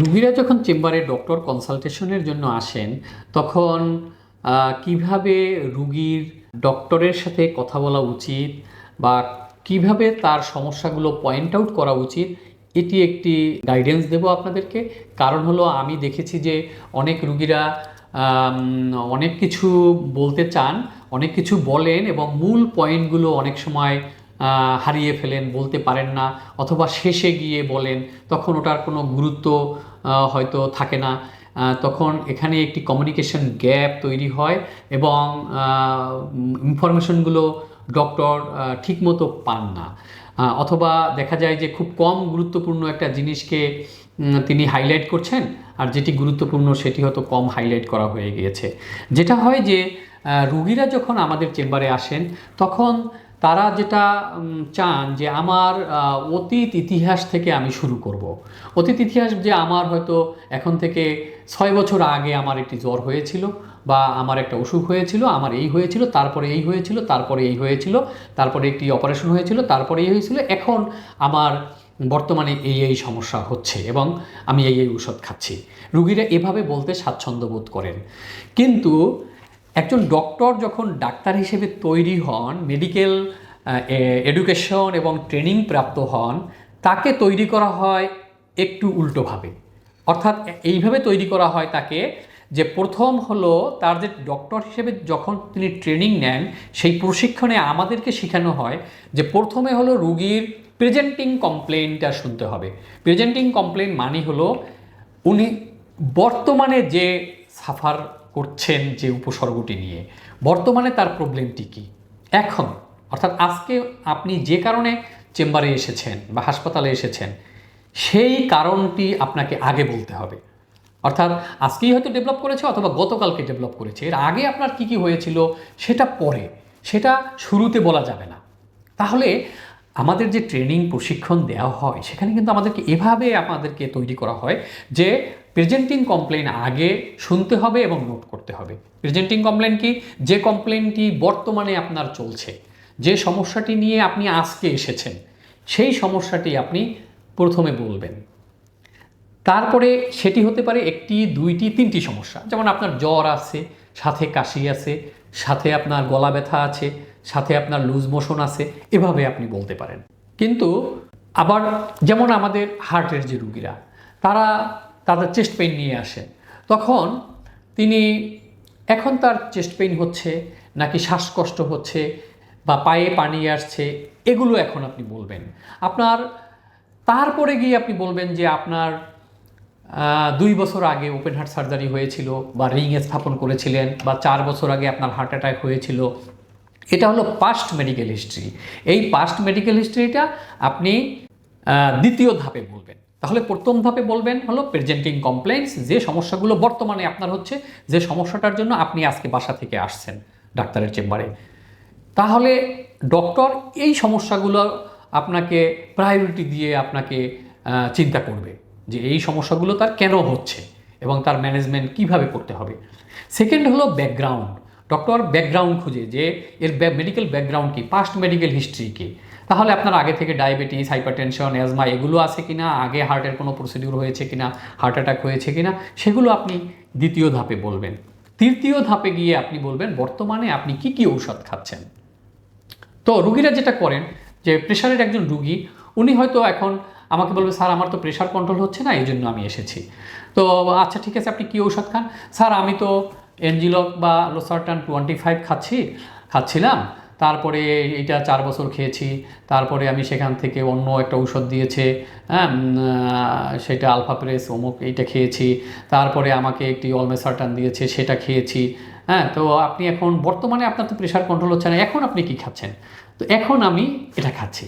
রুগীরা যখন চেম্বারে ডক্টর কনসালটেশনের জন্য আসেন, তখন কীভাবে রুগীর ডক্টরের সাথে কথা বলা উচিত বা কীভাবে তার সমস্যাগুলো পয়েন্ট আউট করা উচিত, এটি একটি গাইডেন্স দেব আপনাদেরকে। কারণ হলো, আমি দেখেছি যে অনেক রুগীরা অনেক কিছু বলতে চান, অনেক কিছু বলেন এবং মূল পয়েন্টগুলো অনেক সময় হারিয়ে ফেলেন, বলতে পারেন না, অথবা শেষে গিয়ে বলেন, তখন ওটার কোনো গুরুত্ব হয়তো থাকে না। তখন এখানে একটি কমিউনিকেশন গ্যাপ তৈরি হয় এবং ইনফরমেশনগুলো ডক্টর ঠিকমতো পান না। অথবা দেখা যায় যে খুব কম গুরুত্বপূর্ণ একটা জিনিসকে তিনি হাইলাইট করছেন, আর যেটি গুরুত্বপূর্ণ সেটি হয়তো কম হাইলাইট করা হয়ে গিয়েছে। যেটা হয় যে রুগীরা যখন আমাদের চেম্বারে আসেন, তখন তারা যেটা চান যে আমার অতীত ইতিহাস থেকে আমি শুরু করব। অতীত ইতিহাস যে আমার হয়তো এখন থেকে ছয় বছর আগে আমার একটি জ্বর হয়েছিল বা আমার একটা অসুখ হয়েছিল, আমার এই হয়েছিল, তারপরে এই হয়েছিল, তারপরে এই হয়েছিল, তারপরে একটি অপারেশন হয়েছিল, তারপরে এই হয়েছিল। এখন আমার বর্তমানে এই এই সমস্যা হচ্ছে এবং আমি এই এই ওষুধ খাচ্ছি। রুগীরা এভাবে বলতে স্বাচ্ছন্দ্য বোধ করেন। কিন্তু একজন ডক্টর যখন ডাক্তার হিসেবে তৈরি হন মেডিকেল এডুকেশন এবং ট্রেনিং প্রাপ্ত হন, তাকে তৈরি করা হয় একটু উল্টোভাবে। অর্থাৎ এইভাবে তৈরি করা হয় তাকে যে প্রথম হলো তার যে ডক্টর হিসেবে যখন তিনি ট্রেনিং নেন, সেই প্রশিক্ষণে আমাদেরকে শেখানো হয় যে প্রথমে হলো রুগীর প্রেজেন্টিং কমপ্লেনটা শুনতে হবে। প্রেজেন্টিং কমপ্লেন মানে হলো উনি বর্তমানে যে সাফার করছেন যে উপসর্গটি নিয়ে। বর্তমানে তার প্রবলেমটি কী? এখন, অর্থাৎ আজকে আপনি যে কারণে চেম্বারে এসেছেন বা হাসপাতালে এসেছেন, সেই কারণটি আপনাকে আগে বলতে হবে। অর্থাৎ আজকেই হয়তো ডেভেলপ করেছে অথবা গতকালকে ডেভেলপ করেছে। এর আগে আপনার কি কি হয়েছিল, সেটা পরে, সেটা শুরুতে বলা যাবে না। তাহলে আমাদের যে ট্রেনিং, প্রশিক্ষণ দেওয়া হয়, সেখানে কিন্তু আমাদেরকে এভাবে আমাদেরকে তৈরি করা হয় যে প্রেজেন্টিং কমপ্লেন আগে শুনতে হবে এবং নোট করতে হবে। প্রেজেন্টিং কমপ্লেন কি? যে কমপ্লেনটি বর্তমানে আপনার চলছে, যে সমস্যাটি নিয়ে আপনি আজকে এসেছেন, সেই সমস্যাটি আপনি প্রথমে বলবেন। তারপরে সেটি হতে পারে একটি, দুইটি, তিনটি সমস্যা। যেমন আপনার জ্বর আছে, সাথে কাশি আছে, সাথে আপনার গলা ব্যথা আছে সাথে আপনার লুজ মোশন আছে, এভাবে আপনি বলতে পারেন। কিন্তু আবার যেমন আমাদের হার্টের যে রুগীরা, তারা তাদের চেস্ট পেইন নিয়ে আসেন তখন তিনি এখন তার চেস্ট পেইন হচ্ছে, নাকি শ্বাসকষ্ট হচ্ছে, বা পায়ে পানি আসছে, এগুলো এখন আপনি বলবেন। আপনার, তারপরে গিয়ে আপনি বলবেন যে আপনার দুই বছর আগে ওপেন হার্ট সার্জারি হয়েছিল, বা রিংয়ে স্থাপন করেছিলেন, বা চার বছর আগে আপনার হার্ট অ্যাটাক হয়েছিল। এটা হলো পাস্ট মেডিকেল হিস্ট্রি এই পাস্ট মেডিকেল হিস্ট্রিটা আপনি দ্বিতীয় ধাপে বলবেন। তাহলে প্রথম ধাপে বলবেন হলো প্রেজেন্টিং কমপ্লেন্টস যে সমস্যাগুলো বর্তমানে আপনার হচ্ছে, যে সমস্যাটার জন্য আপনি আজকে বাসা থেকে আসছেন ডাক্তারের চেম্বারে। তাহলে ডক্টর এই সমস্যাগুলো আপনাকে প্রায়োরিটি দিয়ে আপনাকে চিন্তা করবে, যে এই সমস্যাগুলো তার কেন হচ্ছে এবং তার ম্যানেজমেন্ট কীভাবে করতে হবে। সেকেন্ড হলো ব্যাকগ্রাউন্ড ডক্টর ব্যাকগ্রাউন্ড খুঁজে যে এর মেডিকেল ব্যাকগ্রাউন্ড কি পাস্ট মেডিকেল হিস্ট্রি কি। তাহলে আপনার আগে থেকে ডায়াবেটিস হাইপারটেনশন অ্যাজমা এগুলো আছে কি না আগে হার্টের কোনো প্রসিডিউর হয়েছে কিনা হার্ট অ্যাটাক হয়েছে কিনা, সেগুলো আপনি দ্বিতীয় ধাপে বলবেন। তৃতীয় ধাপে গিয়ে আপনি বলবেন, বর্তমানে আপনি কি কি ঔষধ খাচ্ছেন? তো রুগীরা যেটা করেন, যে প্রেশারের একজন রুগী, উনি হয়তো এখন আমাকে বলবে, স্যার, আমার তো প্রেশার কন্ট্রোল হচ্ছে না এই জন্য আমি এসেছি। তো আচ্ছা ঠিক আছে, আপনি কী ঔষধ খান? স্যার, আমি তো এনজিলক বা লোসারটান টোয়েন্টি ফাইভ খাচ্ছি, খাচ্ছিলাম। তারপরে এইটা চার বছর খেয়েছি। তারপরে আমি সেখান থেকে অন্য একটা ঔষধ দিয়েছে হ্যাঁ সেটা আলফা প্রেস, অমুক এইটা খেয়েছি। তারপরে আমাকে একটি অলমেসারটান দিয়েছে, সেটা খেয়েছি। হ্যাঁ তো আপনি এখন, বর্তমানে আপনার তো প্রেশার কন্ট্রোল হচ্ছে না, এখন আপনি কি খাচ্ছেন? তো এখন আমি এটা খাচ্ছি।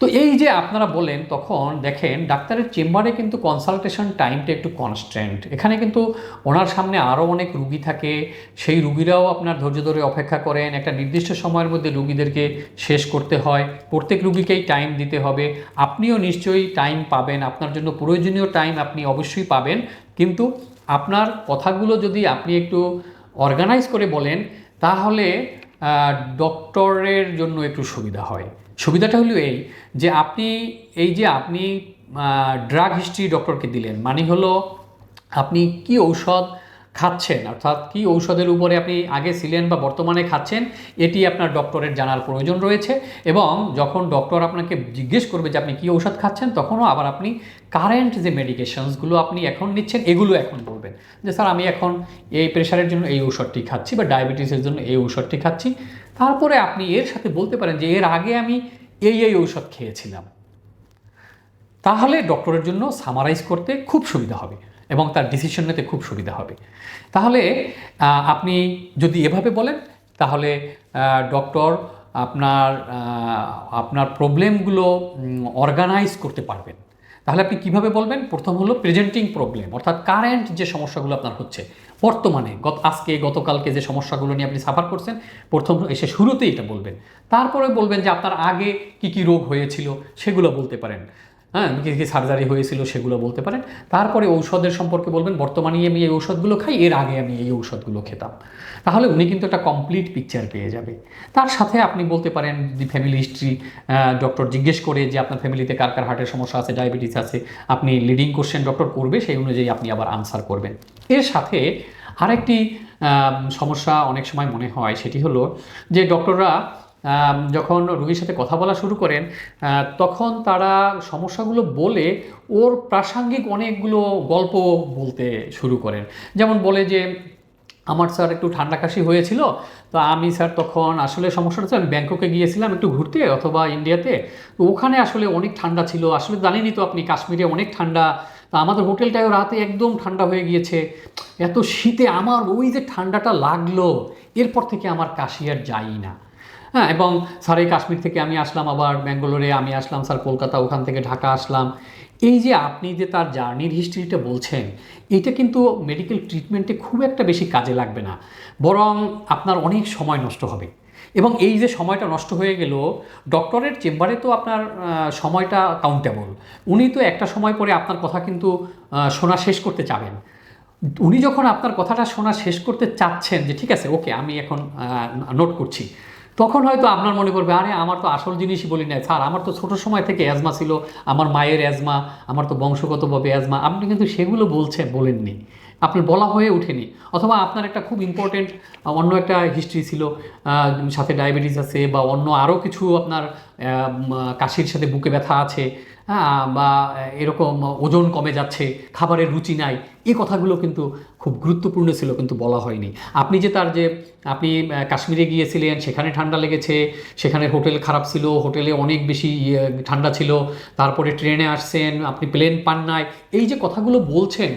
তো এই যে আপনারা বলেন, তখন দেখেন ডাক্তারের চেম্বারে কিন্তু কনসালটেশন টাইমটা একটু কনস্ট্যান্ট এখানে কিন্তু ওনার সামনে আরও অনেক রুগী থাকে। সেই রুগীরাও আপনার ধৈর্য ধরে অপেক্ষা করেন। একটা নির্দিষ্ট সময়ের মধ্যে রুগীদেরকে শেষ করতে হয়। প্রত্যেক রুগীকেই টাইম দিতে হবে। আপনিও নিশ্চয়ই টাইম পাবেন। আপনার জন্য প্রয়োজনীয় টাইম আপনি অবশ্যই পাবেন। কিন্তু আপনার কথাগুলো যদি আপনি একটু অর্গানাইজ করে বলেন, তাহলে ডক্টরের জন্য একটু সুবিধা হয়। সুবিধাটা হলো এই যে আপনি, এই যে আপনি ড্রাগ হিস্ট্রি ডক্টরকে দিলেন মানে হলো আপনি কি ঔষধ খাচ্ছেন, অর্থাৎ কি ঔষধের উপরে আপনি আগে ছিলেন বা বর্তমানে খাচ্ছেন, এটি আপনার ডক্টরের জানার প্রয়োজন রয়েছে এবং যখন ডক্টর আপনাকে জিজ্ঞেস করবে যে আপনি কি ঔষধ খাচ্ছেন, তখনও আবার আপনি কারেন্ট যে মেডিকেশনসগুলো আপনি এখন নিচ্ছেন, এগুলো এখন বলবেন যে, স্যার, আমি এখন এই প্রেশারের জন্য এই ঔষধটি খাচ্ছি বা ডায়াবেটিসের জন্য এই ঔষধটি খাচ্ছি। তারপরে আপনি এর সাথে বলতে পারেন যে এর আগে আমি এই এই ঔষধ খেয়েছিলাম। তাহলে ডক্টরের জন্য সামারাইজ করতে খুব সুবিধা হবে এবং তার ডিসিশন নিতে খুব সুবিধা হবে। তাহলে আপনি যদি এভাবে বলেন, তাহলে ডক্টর আপনার আপনার প্রবলেমগুলো অর্গানাইজ করতে পারবেন। তাহলে আপনি কীভাবে বলবেন? প্রথম হলো প্রেজেন্টিং প্রবলেম অর্থাৎ কারেন্ট যে সমস্যাগুলো আপনার হচ্ছে, বর্তমানে গত আজকে, গতকালকে যে সমস্যাগুলো নিয়ে আপনি সাফার করছেন, প্রথম এসে শুরুতেই এটা বলবেন। তারপরে বলবেন যে আপনার আগে কি কি রোগ হয়েছিল, সেগুলো বলতে পারেন। হ্যাঁ কি কি সার্জারি হয়েছিল সেগুলো বলতে পারেন। তারপরে ঔষধের সম্পর্কে বলবেন, বর্তমানে আমি এই ঔষধগুলো খাই, এর আগে আমি এই ঔষধগুলো খেতাম। তাহলে উনি কিন্তু একটা কমপ্লিট পিকচার পেয়ে যাবে। তার সাথে আপনি বলতে পারেন যে ফ্যামিলি হিস্ট্রি ডক্টর জিজ্ঞেস করে যে আপনার ফ্যামিলিতে কার কার হার্টের সমস্যা আছে ডায়াবেটিস আছে, আপনি লিডিং কোশ্চেন ডক্টর করবে, সেই অনুযায়ী আপনি আবার আনসার করবেন। এর সাথে আরেকটি সমস্যা অনেক সময় মনে হয়, সেটি হলো যে ডক্টররা যখন রুগীর সাথে কথা বলা শুরু করেন তখন তারা সমস্যাগুলো বলে ওর প্রাসঙ্গিক অনেকগুলো গল্প বলতে শুরু করেন। যেমন বলে যে, আমার স্যার একটু ঠান্ডা কাশি হয়েছিল, তো আমি স্যার তখন আসলে সমস্যাটা হচ্ছে আমি ব্যাংককে গিয়েছিলাম একটু ঘুরতে অথবা ইন্ডিয়াতে, তো ওখানে আসলে অনেক ঠান্ডা ছিল, আসলে জানেনই তো আপনি কাশ্মীরে অনেক ঠান্ডা, তা আমাদের হোটেলটাও রাতে একদম ঠান্ডা হয়ে গিয়েছে, এত শীতে আমার ওই যে ঠান্ডাটা লাগল, এরপর থেকে আমার কাশি আর যাই না। হ্যাঁ এবং স্যার, এই কাশ্মীর থেকে আমি আসলাম, আবার ব্যাঙ্গালোরে আমি আসলাম, স্যার, কলকাতা, ওখান থেকে ঢাকা আসলাম। এই যে আপনি যে তার জার্নির হিস্ট্রিটা বলছেন, এটা কিন্তু মেডিকেল ট্রিটমেন্টে খুব একটা বেশি কাজে লাগবে না। বরং আপনার অনেক সময় নষ্ট হবে। এবং এই যে সময়টা নষ্ট হয়ে গেল, ডক্টরের চেম্বারে তো আপনার সময়টা কাউন্টেবল উনি তো একটা সময় পরে আপনার কথা কিন্তু শোনা শেষ করতে চাবেন। উনি যখন আপনার কথাটা শোনা শেষ করতে চাচ্ছেন যে, ঠিক আছে, ওকে, আমি এখন নোট করছি। তখন হয়তো আপনার মনে করবে আরে, আমার তো আসল জিনিসই বলি না স্যার, আমার তো ছোট সময় থেকে অ্যাজমা ছিল, আমার মায়ের অ্যাজমা আমার তো বংশগতভাবে অ্যাজমা আপনি কিন্তু সেগুলো বলছেন, বলেননি। আপনার বলা হয়ে ওঠেনি। অথবা আপনার একটা খুব ইম্পর্টেন্ট অন্য একটা হিস্ট্রি ছিল সাথে ডায়াবেটিস আছে বা অন্য আরও কিছু আপনার কাশির সাথে বুকে ব্যথা আছে। বা এরকম ওজন কমে যাচ্ছে, খাবারের রুচি নাই, এই কথাগুলো কিন্তু খুব গুরুত্বপূর্ণ ছিল, কিন্তু বলা হয়নি। আপনি যে তার যে, আপনি কাশ্মীরে গিয়েছিলেন, সেখানে ঠান্ডা লেগেছে, সেখানে হোটেল খারাপ ছিল, হোটেলে অনেক বেশি ঠান্ডা ছিল, তারপরে ট্রেনে আসছেন, আপনি প্লেন পান নাই, এই যে কথাগুলো বলছেন,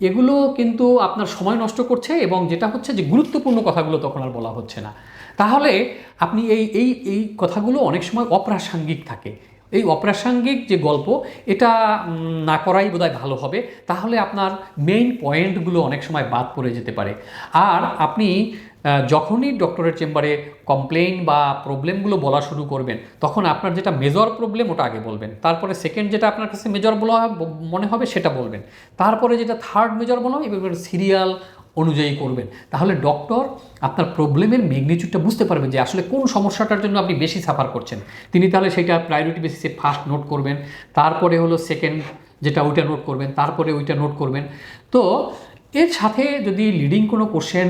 এগুলো কিন্তু আপনার সময় নষ্ট করছে এবং যেটা হচ্ছে যে গুরুত্বপূর্ণ কথাগুলো তখন আর বলা হচ্ছে না। তাহলে আপনি এই এই এই কথাগুলো অনেক সময় অপ্রাসঙ্গিক থাকে। এই অপ্রাসঙ্গিক যে গল্প, এটা না করাই বোধহয় ভালো হবে। তাহলে আপনার মেইন পয়েন্টগুলো অনেক সময় বাদ পড়ে যেতে পারে। আর আপনি যখনই ডক্টরের চেম্বারে কমপ্লেইন বা প্রবলেমগুলো বলা শুরু করবেন, তখন আপনার যেটা মেজর প্রবলেম ওটা আগে বলবেন। তারপরে সেকেন্ড যেটা আপনার কাছে মেজর বলা মনে হবে সেটা বলবেন। তারপরে যেটা থার্ড মেজর বলা হবে, এবার সিরিয়াল অনুযায়ী করবেন। তাহলে ডক্টর আপনার প্রবলেমের ম্যাগনিচিউডটা বুঝতে পারবেন যে আসলে কোন সমস্যাটার জন্য আপনি বেশি সাফার করছেন। তিনি তাহলে সেটা প্রায়োরিটি বেসিসে ফার্স্ট নোট করবেন, তারপরে হলো সেকেন্ড যেটা ওইটা নোট করবেন, তারপরে ওইটা নোট করবেন। তো এর সাথে যদি লিডিং কোনো কোশ্চেন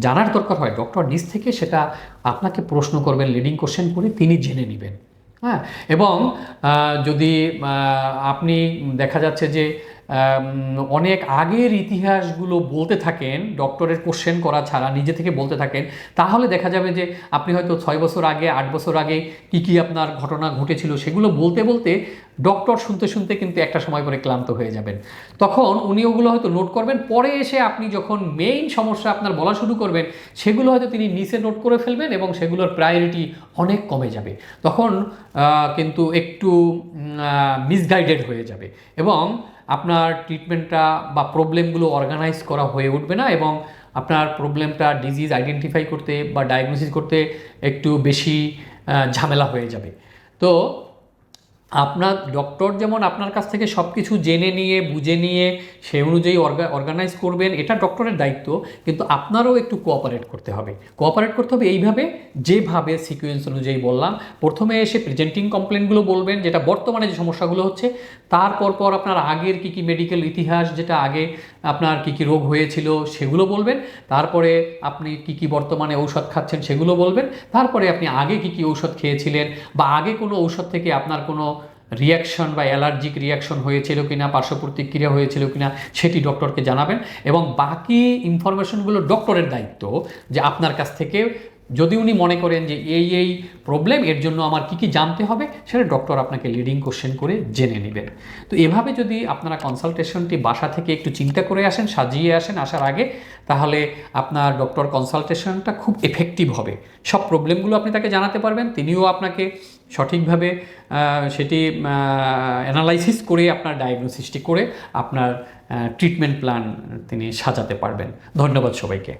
জানার দরকার হয় ডক্টর নিজ থেকে সেটা আপনাকে প্রশ্ন করবেন লিডিং কোশ্চেন করে তিনি জেনে নেবেন। হ্যাঁ? এবং যদি আপনি দেখা যাচ্ছে যে অনেক আগের ইতিহাসগুলো বলতে থাকেন ডক্টরের কোশ্চেন করা ছাড়া নিজে থেকে বলতে থাকেন, তাহলে দেখা যাবে যে আপনি হয়তো ছয় বছর আগে, আট বছর আগে কি কি আপনার ঘটনা ঘটেছিল সেগুলো বলতে বলতে ডক্টর শুনতে শুনতে কিন্তু একটা সময় পরে ক্লান্ত হয়ে যাবেন। তখন উনি ওগুলো হয়তো নোট করবেন, পরে এসে আপনি যখন মেইন সমস্যা আপনার বলা শুরু করবেন, সেগুলো হয়তো তিনি নিচে নোট করে ফেলবেন এবং সেগুলোর প্রায়োরিটি অনেক কমে যাবে। তখন কিন্তু একটু মিসগাইডেড হয়ে যাবে। এবং আপনার ট্রিটমেন্টটা বা প্রবলেমগুলো অর্গানাইজ করা হয়ে উঠবে না এবং আপনার প্রবলেমটা ডিজিজ আইডেন্টিফাই করতে বা ডায়াগনোসিস করতে একটু বেশি ঝামেলা হয়ে যাবে। তো আপনার ডক্টর যেমন আপনার কাছ থেকে সব কিছু জেনে নিয়ে, বুঝে নিয়ে, সে অনুযায়ী অর্গানাইজ করবেন, এটা ডক্টরের দায়িত্ব, কিন্তু আপনারও একটু কোঅপারেট করতে হবে। কোঅপারেট করতে হবে এইভাবে, যেভাবে সিকুয়েন্স অনুযায়ী বললাম, প্রথমে এসে প্রেজেন্টিং কমপ্লেনগুলো বলবেন, যেটা বর্তমানে যে সমস্যাগুলো হচ্ছে, তারপর পর আপনার আগের কী কী মেডিকেল ইতিহাস, যেটা আগে আপনার কী কী রোগ হয়েছিল সেগুলো বলবেন, তারপরে আপনি কি কি বর্তমানে ঔষধ খাচ্ছেন সেগুলো বলবেন, তারপরে আপনি আগে কি কি ঔষধ খেয়েছিলেন বা আগে কোনো ঔষধ থেকে আপনার কোনো রিয়াকশন বা অ্যালার্জিক রিয়াকশন হয়েছিল কিনা পার্শ্ব প্রতিক্রিয়া হয়েছিল কিনা সেটি ডক্টরকে জানাবেন এবং বাকি ইনফরমেশনগুলো ডক্টরের দায়িত্ব যে আপনার কাছ থেকে যদি উনি মনে করেন যে এই এই প্রবলেম এর জন্য আমার কি কি জানতে হবে, সেটা ডক্টর আপনাকে লিডিং কোশ্চেন করে জেনে নেবেন। তো এভাবে যদি আপনারা কনসালটেশনটি বাসা থেকে একটু চিন্তা করে আসেন, সাজিয়ে আসেন আসার আগে, তাহলে আপনার ডক্টর কনসালটেশনটা খুব এফেক্টিভ হবে। সব প্রবলেমগুলো আপনি তাকে জানাতে পারবেন, তিনিও আপনাকে সঠিকভাবে সেটি অ্যানালাইসিস করে আপনার ডায়াগনোসিসটি করে আপনার ট্রিটমেন্ট প্ল্যান তিনি সাজাতে পারবেন। ধন্যবাদ সবাইকে।